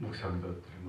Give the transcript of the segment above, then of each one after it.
묵상도 드립니다.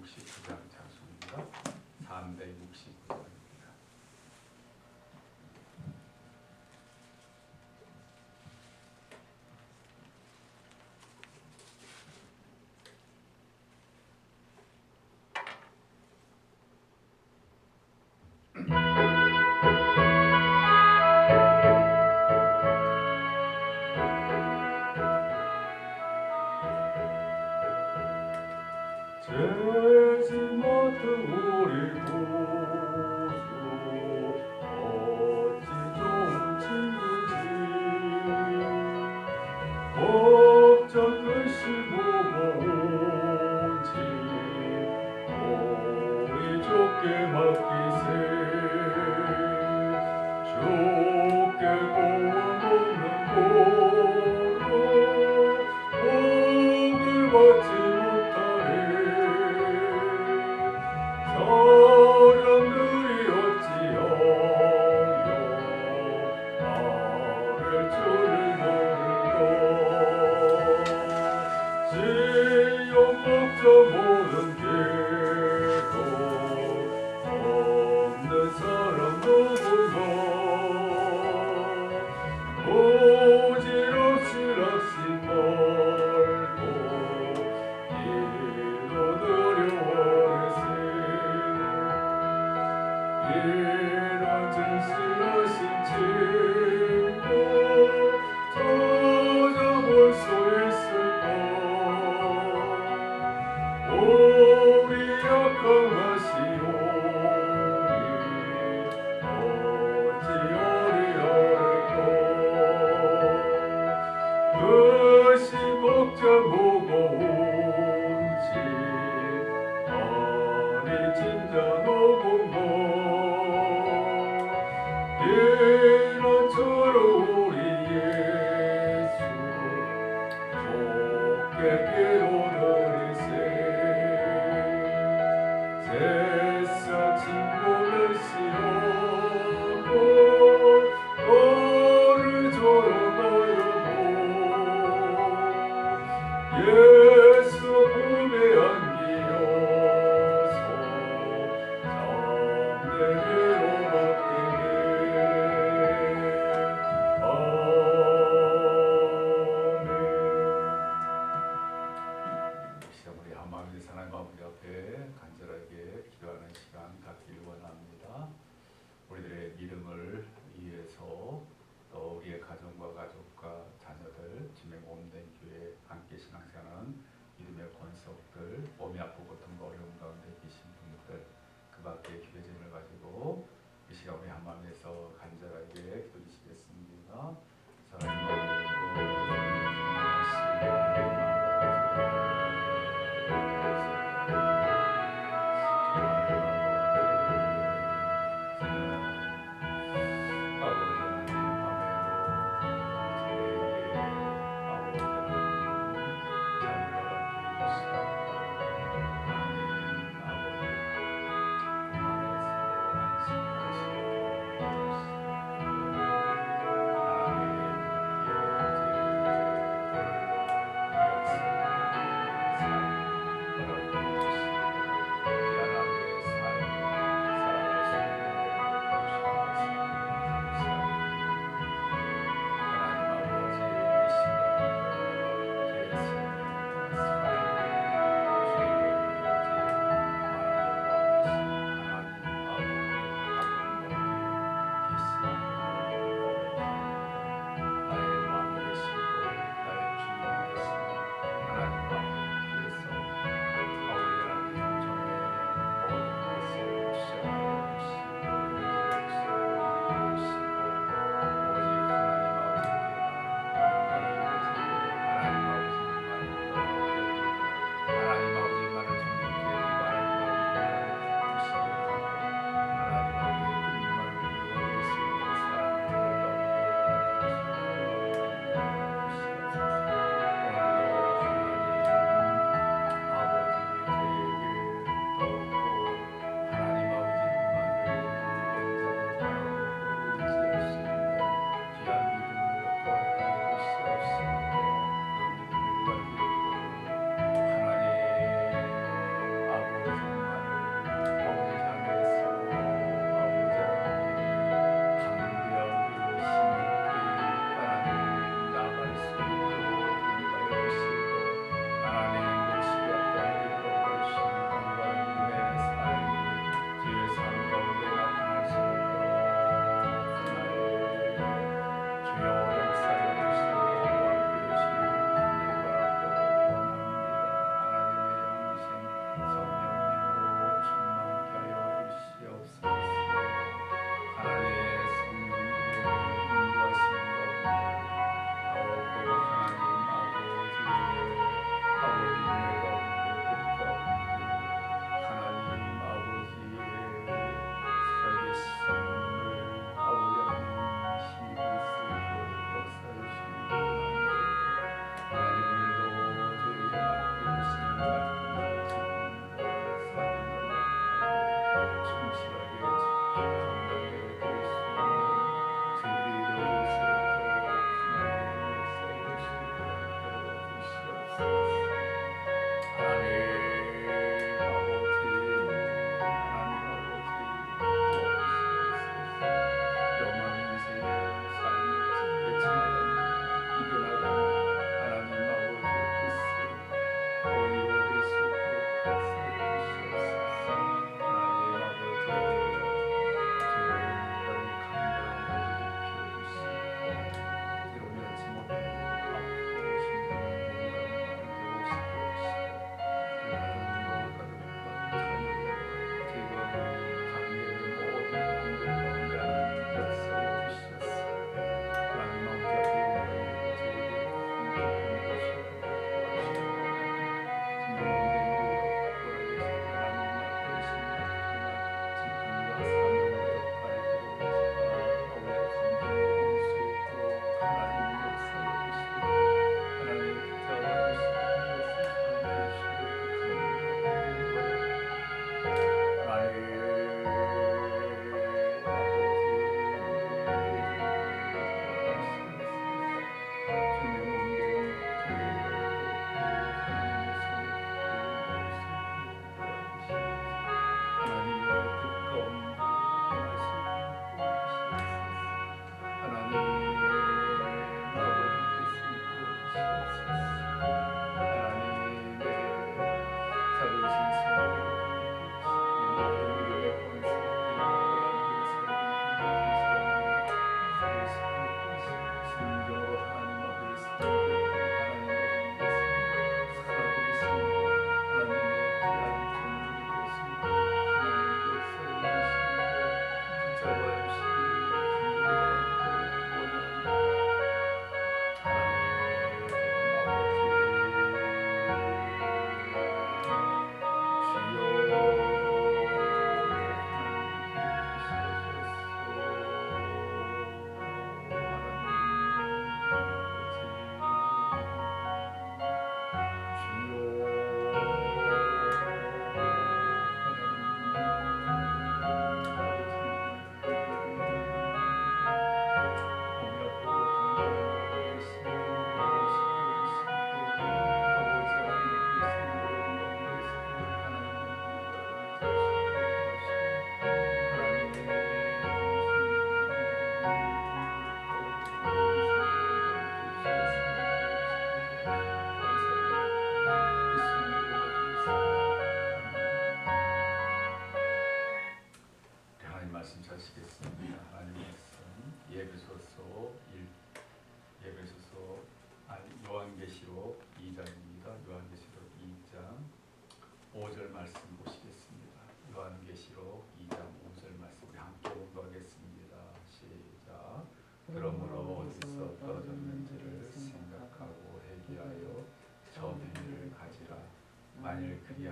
369장 장송입니다. 369장. 그것이 목적 무고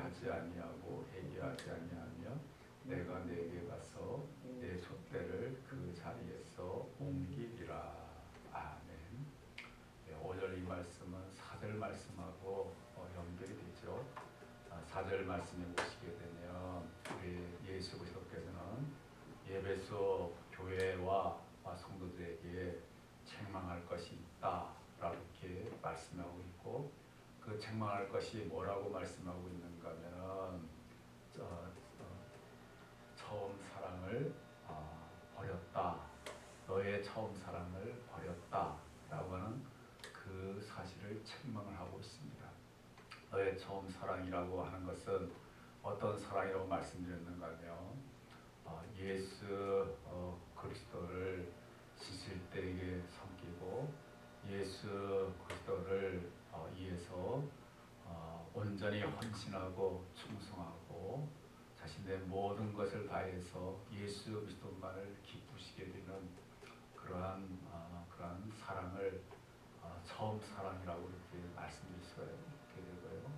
하지 아니하고 회개하지 아니하며 내가 내게 가서 내 촛대를 그 자리에서 옮기리라. 아멘. 네, 5절 이 말씀은 4절 말씀하고 어, 연결이 되죠. 아, 4절 말씀에 보시게 되면 우리 예수 그리스도께서는 예배소 교회와 아, 성도들에게 책망할 것이 있다라고 이렇게 말씀하고 있고 그 책망할 것이 뭐라고 말씀하고 있는 책망을 하고 있습니다. 너의 처음 사랑이라고 하는 것은 어떤 사랑이라고 말씀드렸는가 하면 어, 예수 어, 그리스도를 때에게 섬기고 예수 그리스도를 어, 위해서 어, 온전히 헌신하고 충성하고 자신의 모든 것을 다해서 예수 그리스도만을 기쁘시게 되는 그러한 어, 그러한 사랑을 어, 처음 사랑이라고 이렇게 말씀드릴 수가 있게 되고요.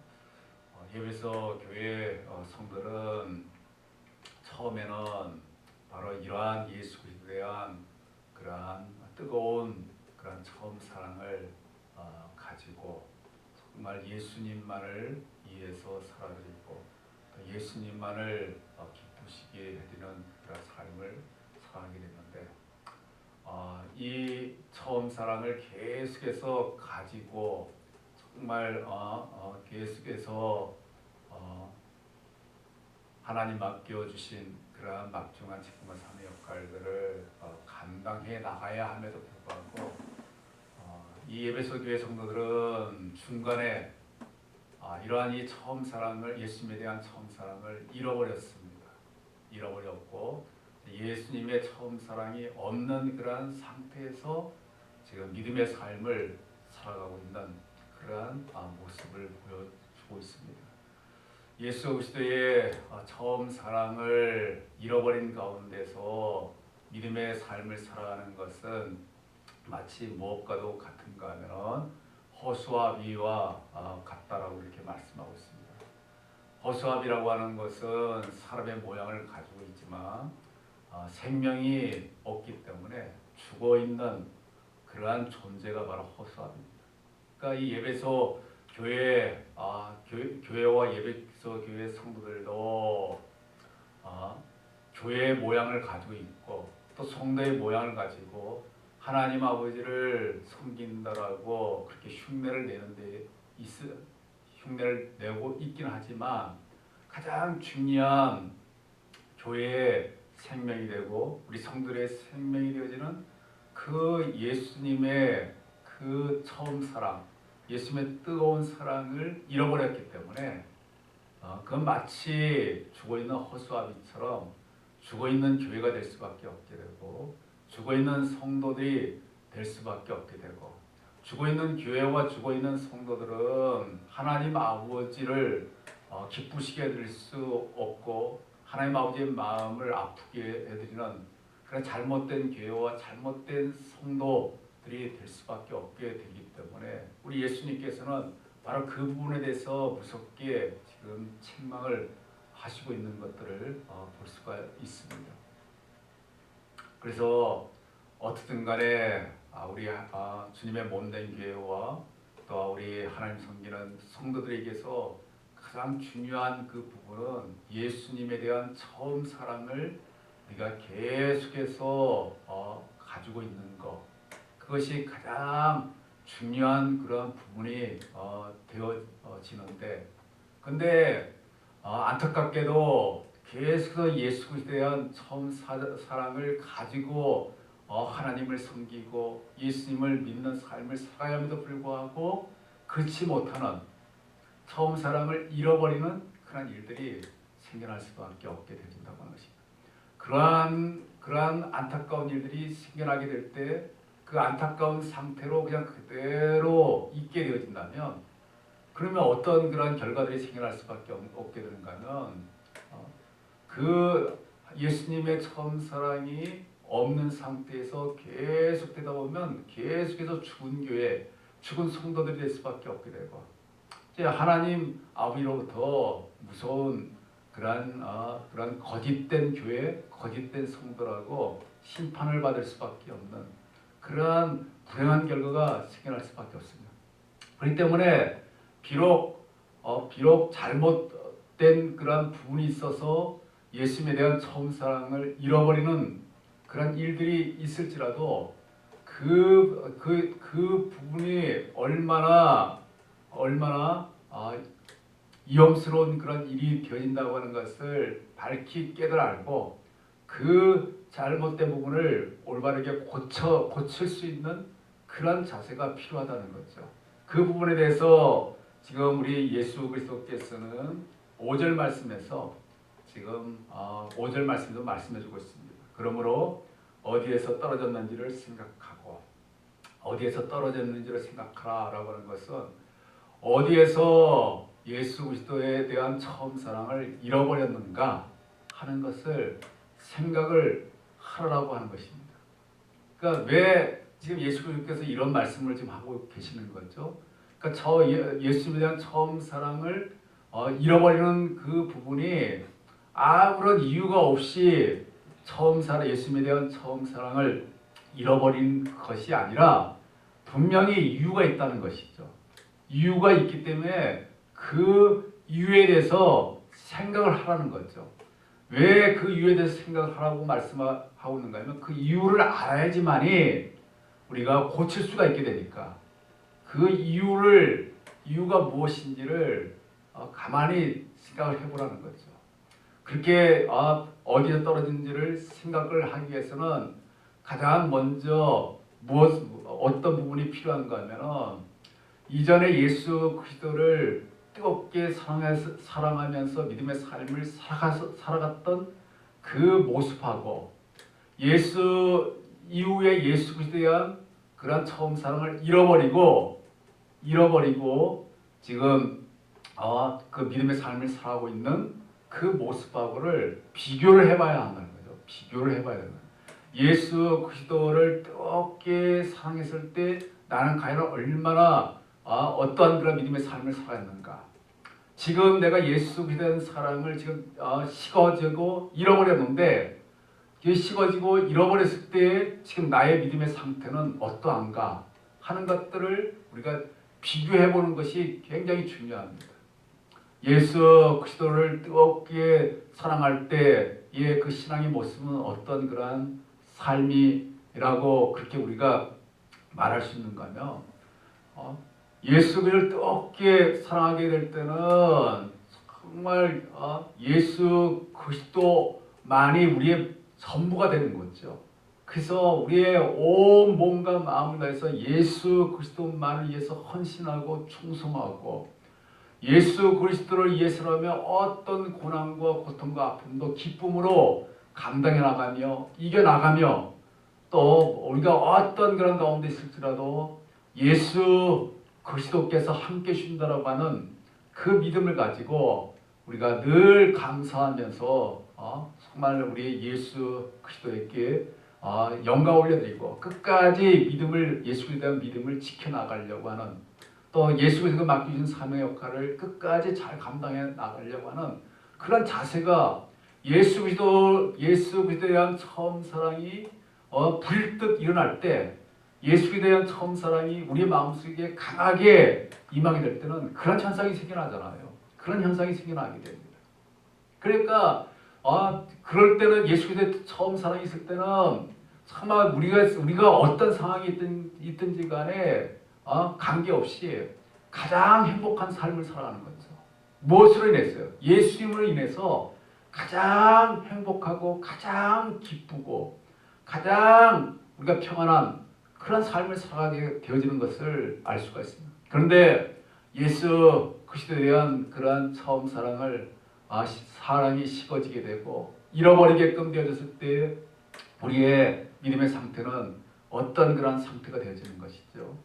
어, 예배소 교회 어, 성들은 처음에는 바로 이러한 예수 그리스도에 대한 그러한 뜨거운 그러한 처음 사랑을 어, 가지고 정말 예수님만을 위해서 살아드리고 또 예수님만을 어, 기쁘시게 해드리는 그런 삶을 살아가게 됐는데 어, 이 처음 사랑을 계속해서 가지고 정말 계속해서 어, 하나님 맡겨주신 그러한 막중한 책임과 사의 역할들을 어, 감당해 나가야 함에도 불구하고 어, 이 예배소 교회 성도들은 중간에 아, 이러한 이 처음 사랑을 예수님에 대한 처음 사랑을 잃어버렸습니다. 잃어버렸고 예수님의 처음 사랑이 없는 그러한 상태에서 지금 믿음의 삶을 살아가고 있는 그러한 아, 모습을 보여주고 있습니다. 예수 그리스도의 아, 처음 사랑을 잃어버린 가운데서 믿음의 삶을 살아가는 것은 마치 무엇과도 같은가 하면 허수아 비와 아, 같다라고 이렇게 말씀하고 있습니다. 허수아비라고 하는 것은 사람의 모양을 가지고 있지만 아, 생명이 없기 때문에 죽어 있는 그러한 존재가 바로 허수아비입니다. 그러니까 이 예배소 교회 아, 교, 교회와 예배소 교회 성도들도 아, 교회의 모양을 가지고 있고 또 성도의 모양을 가지고 하나님 아버지를 섬긴다라고 그렇게 흉내를 내는데 있, 흉내를 내고 있긴 하지만 가장 중요한 교회의 생명이 되고 우리 성들의 생명이 되어지는 그 예수님의 그 처음 사랑, 예수님의 뜨거운 사랑을 잃어버렸기 때문에 어, 그건 마치 죽어 있는 허수아비처럼 죽어 있는 교회가 될 수밖에 없게 되고 죽어 있는 성도들이 될 수밖에 없게 되고 죽어 있는 교회와 죽어 있는 성도들은 하나님 아버지를 어, 기쁘시게 해드릴 수 없고 하나님 아버지의 마음을 아프게 해드리는 그런 잘못된 교회와 잘못된 성도 들이 될 수밖에 없게 되기 때문에 우리 예수님께서는 바로 그 부분에 대해서 무섭게 지금 책망을 하시고 있는 것들을 어, 볼 수가 있습니다. 그래서 어떻든 간에 아, 우리 아, 주님의 몸된 교회와 또 우리 하나님 섬기는 성도들에게서 가장 중요한 그 부분은 예수님에 대한 처음 사랑을 우리가 계속해서 어, 가지고 있는 것 그것이 가장 중요한 그런 부분이 어, 되어지는데 근데 어, 안타깝게도 계속해서 예수 그리스도에 대한 처음 사, 사랑을 가지고 어, 하나님을 섬기고 예수님을 믿는 삶을 살아야 함에도 불구하고 그렇지 못하는 처음 사랑을 잃어버리는 그런 일들이 생겨날 수밖에 없게 된다고 하는 것입니다. 그러한 그러한 안타까운 일들이 생겨나게 될 때 그 안타까운 상태로 그냥 그대로 있게 되어진다면 그러면 어떤 그런 결과들이 생겨날 수밖에 없- 없게 되는가 하면 어, 그 예수님의 처음 사랑이 없는 상태에서 계속 되다 보면 계속해서 죽은 교회, 죽은 성도들이 될 수밖에 없게 되고 이제 하나님 아버지로부터 무서운 그런 어, 그런 거짓된 교회, 거짓된 성도라고 심판을 받을 수밖에 없는 그러한 불행한 결과가 생겨날 수밖에 없습니다. 그렇기 때문에 비록 어, 비록 잘못된 그런 부분이 있어서 예수님에 대한 처음 사랑을 잃어버리는 그런 일들이 있을지라도 그 그 그 부분이 얼마나 얼마나 아, 위험스러운 그런 일이 되어진다고 하는 것을 밝히 깨달아 알고 그 잘못된 부분을 올바르게 고쳐 고칠 수 있는 그런 자세가 필요하다는 거죠. 그 부분에 대해서 지금 우리 예수 그리스도께서는 5절 말씀에서 지금 어, 5절 말씀도 말씀해 주고 있습니다. 그러므로 어디에서 떨어졌는지를 생각하고 어디에서 떨어졌는지를 생각하라라고 하는 것은 어디에서 예수 그리스도에 대한 처음 사랑을 잃어버렸는가 하는 것을 생각을 하라고 하는 것입니다. 그러니까 왜 지금 예수 그리스도께서 이런 말씀을 지금 하고 계시는 거죠? 그러니까 저 예- 예수님에 대한 처음 사랑을 어, 잃어버리는 그 부분이 아무런 이유가 없이 처음 사랑 예수님에 대한 처음 사랑을 잃어버린 것이 아니라 분명히 이유가 있다는 것이죠. 이유가 있기 때문에 그 이유에 대해서 생각을 하라는 거죠. 왜 그 이유에 대해서 생각을 하라고 말씀하고 있는가 하면 그 이유를 알아야지만이 우리가 고칠 수가 있게 되니까 그 이유를 이유가 무엇인지를 어, 가만히 생각을 해보라는 거죠. 그렇게 아, 어디에 떨어진지를 생각을 하기 위해서는 가장 먼저 무엇 어떤 부분이 필요한가 하면은 이전에 예수 그리스도를 뜨겁게 사랑하면서 믿음의 삶을 살아갔던 그 모습하고 예수 이후에 예수 그리스도에 대한 그런 처음 사랑을 잃어버리고 잃어버리고 지금 어, 그 믿음의 삶을 살아가고 있는 그 모습하고를 비교를 해봐야 한다는 거죠. 비교를 해봐야 거예요. 예수 그리스도를 뜨겁게 사랑했을 때 나는 과연 얼마나 아, 어떠한 그런 믿음의 삶을 살았는가? 지금 내가 예수 대한 사랑을 지금 아, 식어지고 잃어버렸는데 이 식어지고 잃어버렸을 때 지금 나의 믿음의 상태는 어떠한가 하는 것들을 우리가 비교해 보는 것이 굉장히 중요합니다. 예수 그리스도를 뜨겁게 사랑할 때의 그 신앙의 모습은 어떤 그러한 삶이라고 그렇게 우리가 말할 수 있는가 하면 어? 예수 그리스도를 뜨겁게 사랑하게 될 때는 정말 어? 예수 그리스도만이 우리의 전부가 되는 거죠. 그래서 우리의 온 몸과 마음을 다해서 예수 그리스도만을 위해서 헌신하고 충성하고 예수 그리스도를 위해서라면 어떤 고난과 고통과 아픔도 기쁨으로 감당해 나가며 이겨 나가며 또 우리가 어떤 그런 가운데 있을지라도 예수 그리스도께서 함께 주신다라고 하는 그 믿음을 가지고 우리가 늘 감사하면서 어, 정말 우리 예수 그리스도에게 어, 영광 올려드리고 끝까지 믿음을 예수에 대한 믿음을 지켜나가려고 하는 또 예수 그리스도 맡기신 사명의 역할을 끝까지 잘 감당해 나가려고 하는 그런 자세가 예수 그리스도 예수 그리스도에 대한 처음 사랑이 어, 불듯 일어날 때 예수 그리스도에 대한 처음 사랑이 우리의 마음속에 강하게 임하게 될 때는 그런 현상이 생겨나잖아요. 그런 현상이 생겨나게 됩니다. 그러니까 아 그럴 때는 예수 그리스도의 처음 사랑이 있을 때는 정말 우리가 우리가 어떤 상황이 있든 있든지 간에 어, 관계없이 가장 행복한 삶을 살아가는 거죠. 무엇으로 인해서요? 예수님으로 인해서 가장 행복하고 가장 기쁘고 가장 우리가 평안한 그런 삶을 살아가게 되어지는 것을 알 수가 있습니다. 그런데 예수 그리스도에 대한 그러한 처음 사랑을 아, 시- 사랑이 식어지게 되고 잃어버리게끔 되어졌을 때 우리의 믿음의 상태는 어떤 그런 상태가 되어지는 것이죠.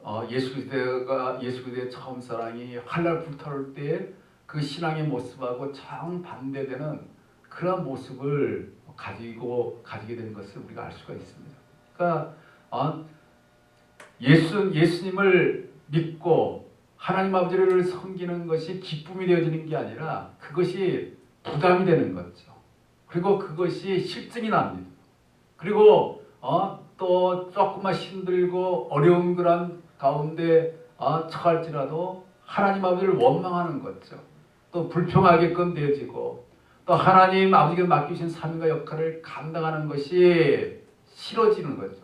어, 예수 그리스도가 예수 그리스도의 처음 사랑이 활날 불타올 때 그 신앙의 모습하고 정 반대되는 그런 모습을 가지고 가지게 되는 것을 우리가 알 수가 있습니다. 그러니까 어, 예수 예수님을 믿고 하나님 아버지를 섬기는 것이 기쁨이 되어지는 게 아니라 그것이 부담이 되는 거죠. 그리고 그것이 실증이 납니다. 그리고 어, 또 조금만 힘들고 어려운 그런 가운데 어, 처할지라도 하나님 아버지를 원망하는 거죠. 또 불평하게끔 되어지고 또 하나님 아버지가 맡기신 삶과 역할을 감당하는 것이 싫어지는 거죠.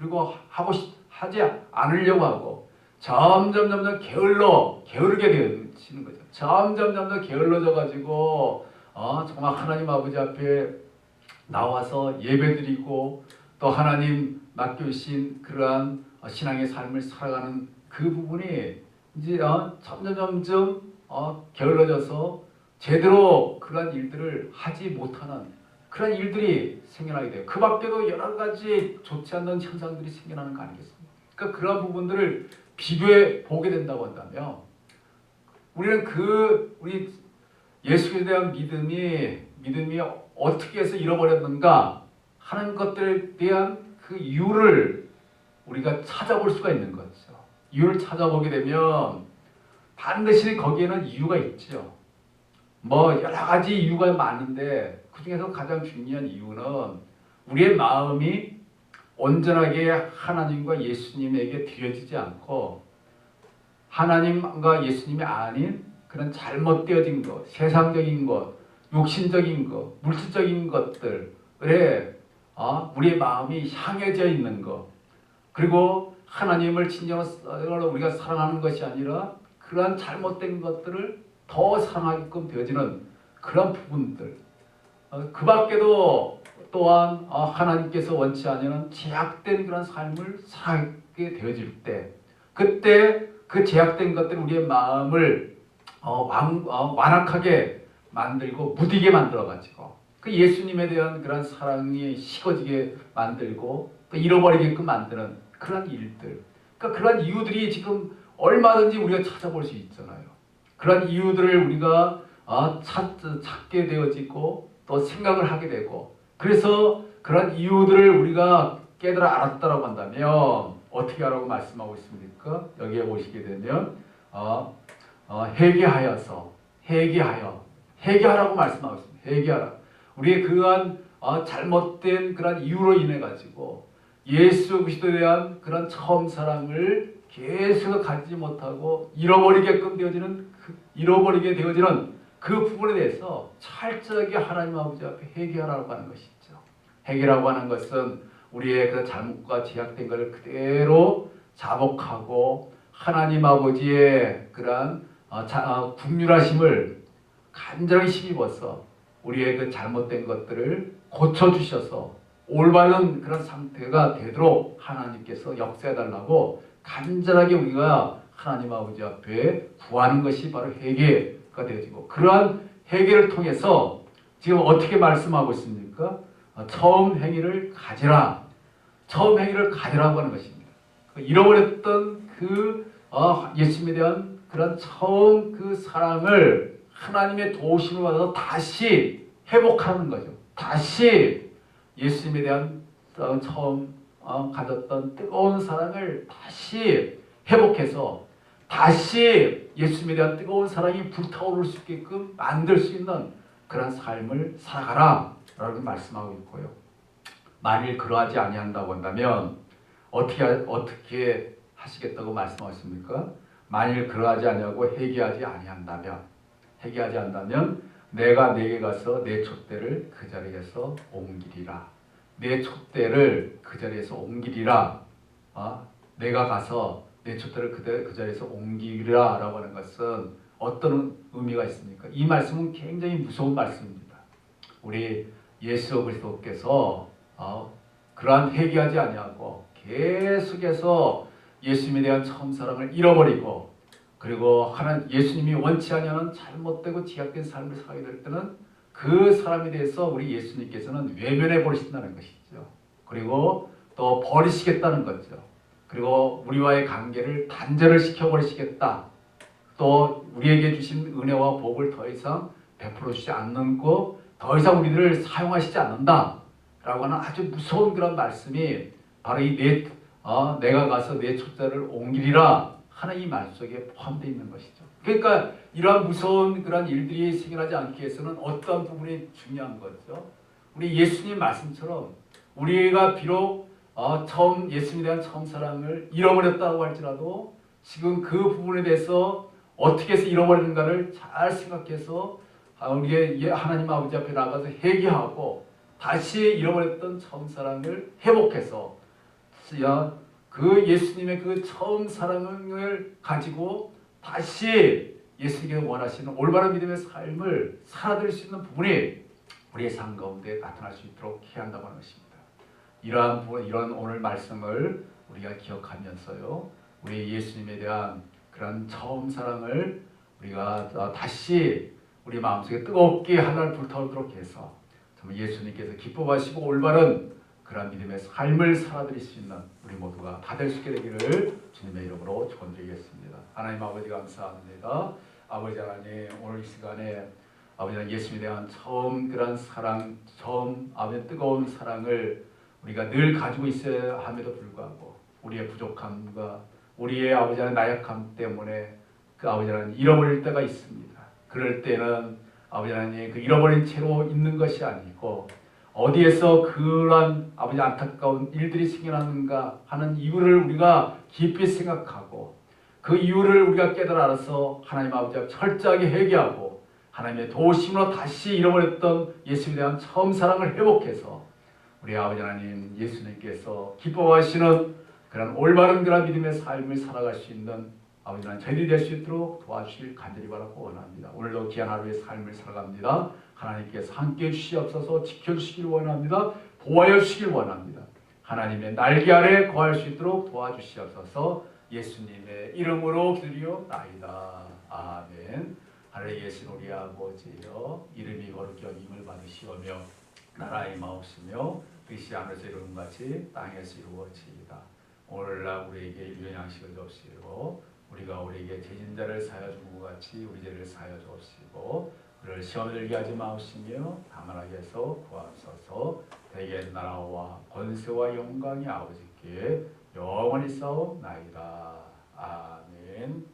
그리고 하고 싶, 하지 않으려고 하고 점점 점점 게을러 게으르게 되어지는 거죠. 점점 점점 게을러져 가지고 어, 정말 하나님 아버지 앞에 나와서 예배드리고 또 하나님 맡겨주신 그러한 어, 신앙의 삶을 살아가는 그 부분이 이제 어, 점점 점점 어, 게을러져서 제대로 그러한 일들을 하지 못하는 그런 일들이 생겨나게 돼요. 그 밖에도 여러 가지 좋지 않는 현상들이 생겨나는 거 아니겠습니까? 그러니까 그런 부분들을 비교해 보게 된다고 한다면 우리는 그 우리 예수에 대한 믿음이 믿음이 어떻게 해서 잃어버렸는가 하는 것들에 대한 그 이유를 우리가 찾아볼 수가 있는 거죠. 이유를 찾아보게 되면 반드시 거기에는 이유가 있죠. 뭐 여러 가지 이유가 많은데 그 중에서 가장 중요한 이유는 우리의 마음이 온전하게 하나님과 예수님에게 드려지지 않고 하나님과 예수님이 아닌 그런 잘못되어진 것, 세상적인 것, 육신적인 것, 물질적인 것들에 어, 우리의 마음이 향해져 있는 것, 그리고 하나님을 진정으로 우리가 사랑하는 것이 아니라 그러한 잘못된 것들을 더 사랑하게끔 되어지는 그런 부분들. 어, 그 밖에도 또한 어, 하나님께서 원치 않으는 제약된 그런 삶을 살게 되어질 때, 그때 그 제약된 것들 우리의 마음을 어, 완, 어, 완악하게 만들고 무디게 만들어 가지고 그 예수님에 대한 그런 사랑이 식어지게 만들고 또 잃어버리게끔 만드는 그런 일들. 그러니까 그런 이유들이 지금 얼마든지 우리가 찾아볼 수 있잖아요. 그런 이유들을 우리가 아, 찾, 찾게 되어지고 또 생각을 하게 되고 그래서 그런 이유들을 우리가 깨달아 알았다라고 한다면 어떻게 하라고 말씀하고 있습니까? 여기에 보시게 되면 어, 어, 회개하여서 회개하여 회개하라고 말씀하고 있습니다. 회개하라. 우리의 그러한 어, 잘못된 그런 이유로 인해 가지고 예수 그리스도에 대한 그런 처음 사랑을 계속 가지지 못하고 잃어버리게끔 되어지는 그, 잃어버리게 되어지는 그 부분에 대해서 철저하게 하나님 아버지 앞에 회개하라고 하는 것이죠. 회개라고 하는 것은 우리의 그 잘못과 제약된 것을 그대로 자복하고 하나님 아버지의 그러한 어, 자, 어, 국률하심을 간절히 힘입어서 우리의 그 잘못된 것들을 고쳐 주셔서 올바른 그런 상태가 되도록 하나님께서 역사해 달라고 간절하게 우리가 하나님 아버지 앞에 구하는 것이 바로 회개 가 되어지고 그러한 회개를 통해서 지금 어떻게 말씀하고 있습니까? 어, 처음 행위를 가지라. 처음 행위를 가지라고 하는 것입니다. 그 잃어버렸던 그 어, 예수님에 대한 그런 처음 그 사랑을 하나님의 도우심을 받아서 다시 회복하는 거죠. 다시 예수님에 대한 어, 처음 어, 가졌던 뜨거운 사랑을 다시 회복해서 다시 예수님에 대한 뜨거운 사랑이 불타오를 수 있게끔 만들 수 있는 그런 삶을 살아가라 라고 말씀하고 있고요. 만일 그러하지 아니한다고 한다면 어떻게 어떻게 하시겠다고 말씀하십니까? 만일 그러하지 아니하고 회개하지 아니한다면 회개하지 않다면 내가 내게 가서 내 촛대를 그 자리에서 옮기리라. 내 촛대를 그 자리에서 옮기리라. 아, 내가 가서 내 촛대를 그, 그 자리에서 옮기리라라고 하는 것은 어떤 의미가 있습니까? 이 말씀은 굉장히 무서운 말씀입니다. 우리 예수 그리스도께서 어, 그러한 회개하지 아니하고 계속해서 예수님에 대한 처음 사랑을 잃어버리고 그리고 하나님 예수님이 원치 않냐는 잘못되고 지약된 삶을 살게 될 때는 그 사람에 대해서 우리 예수님께서는 외면해 버리신다는 것이죠. 그리고 또 버리시겠다는 거죠. 그리고 우리와의 관계를 단절을 시켜 버리시겠다. 또 우리에게 주신 은혜와 복을 더 이상 베풀어 주지 거, 더 이상 우리들을 사용하시지 않는다. 라고 하는 아주 무서운 그런 말씀이 바로 이 내 어, 내가 가서 내 촛대를 옮기리라 하는 이 말 속에 포함되어 있는 것이죠. 그러니까 이러한 무서운 그런 일들이 생겨나지 않기 위해서는 어떤 부분이 중요한 거죠. 우리 예수님 말씀처럼 우리가 비록 어, 처음 예수님에 대한 처음 사랑을 잃어버렸다고 할지라도 지금 그 부분에 대해서 어떻게 해서 잃어버리는가를 잘 생각해서 아, 우리의 하나님 아버지 앞에 나가서 회개하고 다시 잃어버렸던 처음 사랑을 회복해서 야, 그 예수님의 그 처음 사랑을 가지고 다시 예수님께서 원하시는 올바른 믿음의 삶을 살아들 수 있는 부분이 우리의 삶 가운데 나타날 수 있도록 해야 한다고 하는 것입니다. 이러한 이런 오늘 말씀을 우리가 기억하면서요, 우리 예수님에 대한 그런 처음 사랑을 우리가 어, 다시 우리 마음속에 뜨겁게 하나를 불타오르도록 해서 정말 예수님께서 기뻐하시고 올바른 그런 믿음의 삶을 살아드릴 수 있는 우리 모두가 다 될 수 있게 되기를 주님의 이름으로 축원드리겠습니다. 하나님 아버지 감사합니다. 아버지 하나님 오늘 이 시간에 아버지 하나님 예수님에 대한 처음 그런 사랑, 처음 아버지 뜨거운 사랑을 우리가 늘 가지고 있어야 함에도 불구하고 우리의 부족함과 우리의 아버지 하나님 나약함 때문에 그 아버지 하나님 잃어버릴 때가 있습니다. 그럴 때는 아버지 하나님 그 잃어버린 채로 있는 것이 아니고 어디에서 그러한 아버지 안타까운 일들이 생겨나는가 하는 이유를 우리가 깊이 생각하고 그 이유를 우리가 깨달아 알아서 하나님 아버지 앞 철저하게 회개하고 하나님의 도심으로 다시 잃어버렸던 예수에 대한 처음 사랑을 회복해서 우리 아버지 하나님 예수님께서 기뻐하시는 그런 올바른 그런 믿음의 삶을 살아갈 수 있는 아버지 하나님 저희들이 될 수 있도록 도와주실 간절히 바라고 원합니다. 오늘도 귀한 하루의 삶을 살아갑니다. 하나님께서 함께 해주시옵소서 지켜주시길 원합니다. 보호하여 주시길 원합니다. 하나님의 날개 아래 거할 수 있도록 도와주시옵소서 예수님의 이름으로 기드리옵나이다. 아멘. 하늘의 예수 우리 아버지여 이름이 거룩히 여김을 받으시오며 나라의 마옵시며 뜻이 하늘에서 이루는 같이 땅에서 이루어지이다. 오늘날 우리에게 일용 양식을 주시고 우리가 우리에게 죄진 자를 사하여 준것 같이 우리 죄를 사하여 주옵시고 우리를 시험에 들게 하지 마옵시며 다만 하게서 구하소서 대개 나라와 권세와 영광이 아버지께 영원히 싸움 나이다. 아멘